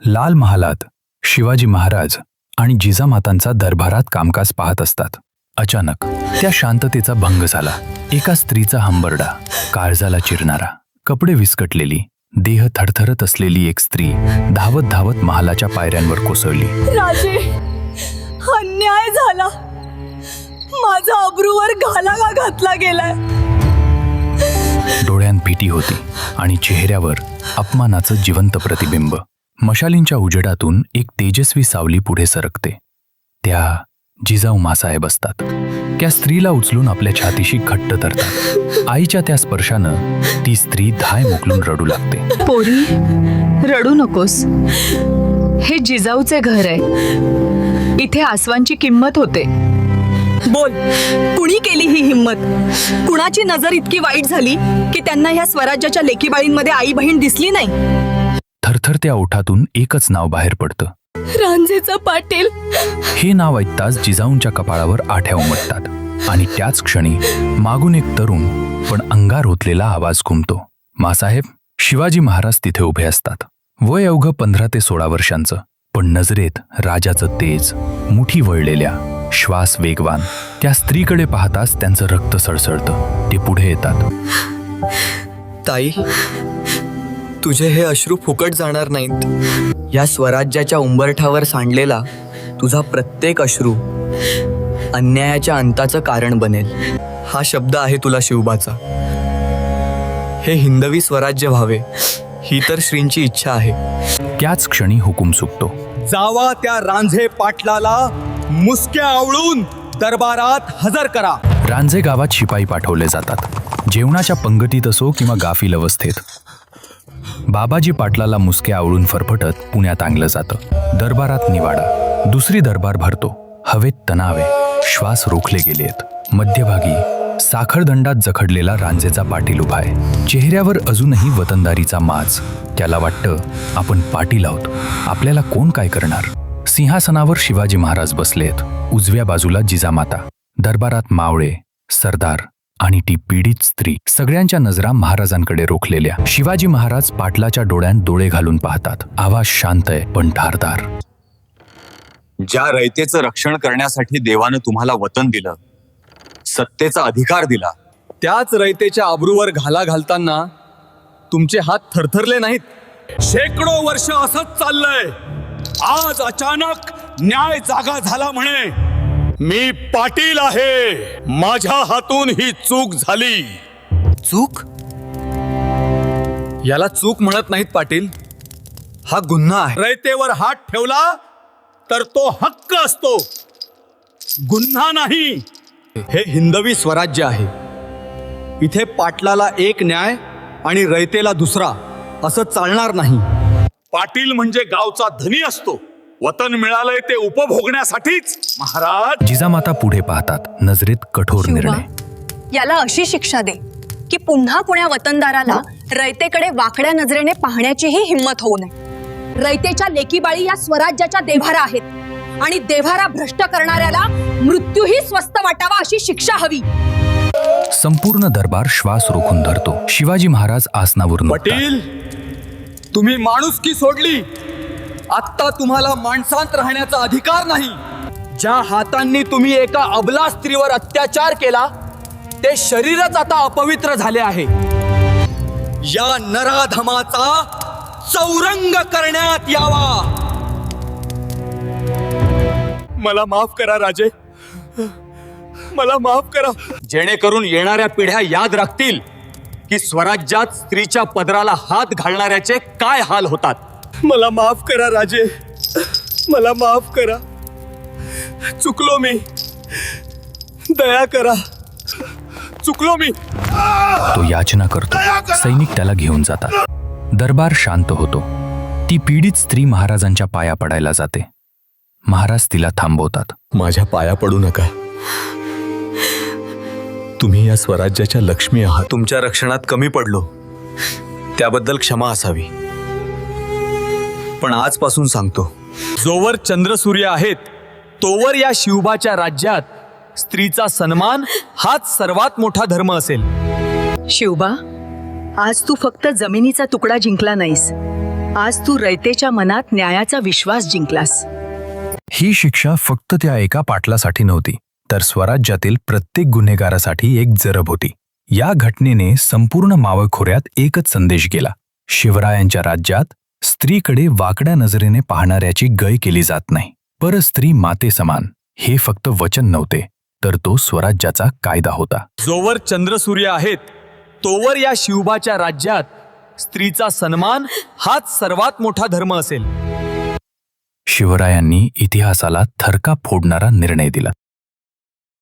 लाल महालात शिवाजी महाराज आणि जिजामातांचा दरबारात कामकाज पाहत असतात. अचानक त्या शांततेचा भंग झाला. एका स्त्रीचा हंबरडा काळजाला चिरणारा कपडे विस्कटलेली देह थरथरत असलेली एक स्त्री धावत धावत महालाच्या पायऱ्यांवर कोसळली. राजे अन्याय झाला. माझा अब्रूवर घालागा घातला गेलाय. डोळ्यात भीती होती आणि चेहऱ्यावर अपमानाचं जिवंत प्रतिबिंब. मशालींच्या उजेडातून एक तेजस्वी सावली पुढे सरकते. त्या जिजाऊ मासाहेब असतात. त्या स्त्रीला उचलून आपल्या छातीशी घट्ट धरतात. आईच्या त्या स्पर्शानं ती स्त्री धाय मोकलून रडू लागते. पोरी रडू नकोस. हे जिजाऊचे घर आहे. इथे आसवांची किंमत होते. बोल कुणी केली ही हिंमत? कुणाची नजर इतकी वाईट झाली की त्यांना ह्या स्वराज्याच्या लेकीबाळींमध्ये आई बहीण दिसली नाही? थरथरत्या ओठातून एकच नाव बाहेर पडतं. रांझेचा पाटील. हे नाव ऐकताच जिजाऊंच्या कपाळावर आठ्या उमटतात आणि त्याच क्षणी मागून एक तरुण पण अंगार होतलेला आवाज घुमतो. मासाहेब शिवाजी महाराज तिथे उभे असतात. वय अवघं पंधरा ते सोळा वर्षांचं पण नजरेत राजाचं तेज मुठी वळलेल्या श्वास वेगवान त्या स्त्रीकडे पाहताच त्यांचं रक्त सळसळतं. ते पुढे येतात. ताई तुझे हे अश्रू फुकट जाणार नाहीत. या स्वराज्याच्या उंबरठावर सांडलेला तुझा प्रत्येक अश्रू अन्यायाच्या अंताचं कारण बनेल. हा शब्द आहे तुला शिवबाचा. हे हिंदवी स्वराज्य व्हावे ही तर श्रींची इच्छा आहे. त्याच क्षणी हुकूम सुटतो. जावा त्या रांझे पाटलाला मुसक्या आवळून दरबारात हजर करा. रांझे गावात शिपाई पाठवले जातात. जेवणाच्या पंगतीत असो किंवा गाफील अवस्थेत बाबाजी पाटलाला मुसके आवळून फरफटत पुण्यात आणलं जातं. दरबारात निवाडा. दुसरी दरबार भरतो. हवेत तणावे. श्वास रोखले गेलेत मध्यभागी. साखरदंडात जखडलेला रांजेचा पाटील उभा आहे. चेहऱ्यावर अजूनही वतनदारीचा माज. त्याला वाटतं आपण पाटील आहोत. आपल्याला कोण काय करणार? सिंहासनावर शिवाजी महाराज बसलेत. उजव्या बाजूला जिजामाता. दरबारात मावळे सरदार. आणि ती पीडित स्त्री सगळ्यांच्या नजरा महाराजांकडे रोखलेल्या. शिवाजी महाराज पाटलाच्या डोळ्यात डोळे घालून पाहतात. आवाज शांत आहे पण ठारदार ज्या रयतेचं रक्षण करण्यासाठी देवानं तुम्हाला वतन दिलं सत्तेचा अधिकार दिला त्याच रयतेच्या आबरूवर घाला घालताना तुमचे हात थरथरले नाहीत. शेकडो वर्ष असंच चाललंय. आज अचानक न्याय जागा झाला म्हणे. मी पाटील आहे. माझ्या हातून ही चूक झाली. चूक? याला चूक म्हणत नाहीत पाटील. हा गुन्हा आहे. रयतेवर हात ठेवला तर तो हक्क असतो. गुन्हा नाही. हे हिंदवी स्वराज्य आहे. इथे पाटलाला एक न्याय आणि रयतेला दुसरा असं चालणार नाही. पाटील म्हणजे गावचा धनी असतो. वतन मिळालंय ते उपभोगण्यासाठीच. महाराज! जिजामाता पुढे पाहतात नजरेत कठोर शिवबा, निर्णय. याला अशी शिक्षा दे की पुन्हा कुण्या वतनदाराला रयतेकडे वाकड्या नजरेने पाहण्याचीही हिंमत होऊ नये. रयतेच्या लेकीबाळी या स्वराज्याच्या देव्हारा आहेत आणि देव्हारा भ्रष्ट करणाऱ्याला मृत्यूही स्वस्त वाटावा अशी शिक्षा हवी. संपूर्ण दरबार श्वास रोखून धरतो. शिवाजी महाराज आसनावरून उठतात. पाटील तुम्ही माणुसकी सोडली. आत्ता तुम्हाला माणसांत राहण्याचा अधिकार नाही. ज्या हातांनी तुम्ही एका अबला स्त्रीवर अत्याचार केला ते शरीरच आता अपवित्र झाले आहे. या नराधमाचा चौरंग करण्यात यावा. मला माफ करा राजे. मला माफ करा. जेणेकरून येणाऱ्या पिढ्या याद राखतील की स्वराज्यात स्त्रीच्या पदराला हात घालणाऱ्याचे काय हाल होतात. मला माफ करा राजे. मला माफ करा. चुकलो मी. दया करा. चुकलो मी. तो याचना करतो. सैनिक त्याला घेऊन जातात. दरबार शांत होतो. ती पीडित स्त्री महाराजांच्या पाया पडायला जाते. महाराज तिला थांबवतात. माझ्या पाया पडू नका. तुम्ही या स्वराज्याच्या लक्ष्मी आहात. तुमच्या रक्षणात कमी पडलो. त्याबद्दल क्षमा असावी. पण आजपासून सांगतो. जोवर चंद्रसूर्य आहेत तोवर या शिवबाच्या राज्यात स्त्रीचा सन्मान हाच सर्वात मोठा धर्म असेल. शिवबा आज तू फक्त जमिनीचा तुकडा जिंकला नाहीस. आज तू रयतेच्या मनात न्यायाचा विश्वास जिंकलास. ही शिक्षा फक्त त्या एका पाटलासाठी नव्हती तर स्वराज्यातील प्रत्येक गुन्हेगारासाठी एक जरब होती. या घटनेने संपूर्ण मावळ खोऱ्यात एकच संदेश गेला. शिवरायांच्या राज्यात स्त्रीकडे वाकड्या नजरेने पाहणाऱ्याची गय केली जात नाही. पर स्त्री माते समान हे फक्त वचन नव्हते तर तो स्वराज्याचा कायदा होता. जोवर चंद्रसूर्य आहेत तोवर या शिवबाच्या राज्यात स्त्रीचा सन्मान हाच सर्वात मोठा धर्म असेल. शिवरायांनी इतिहासाला थरका फोडणारा निर्णय दिला.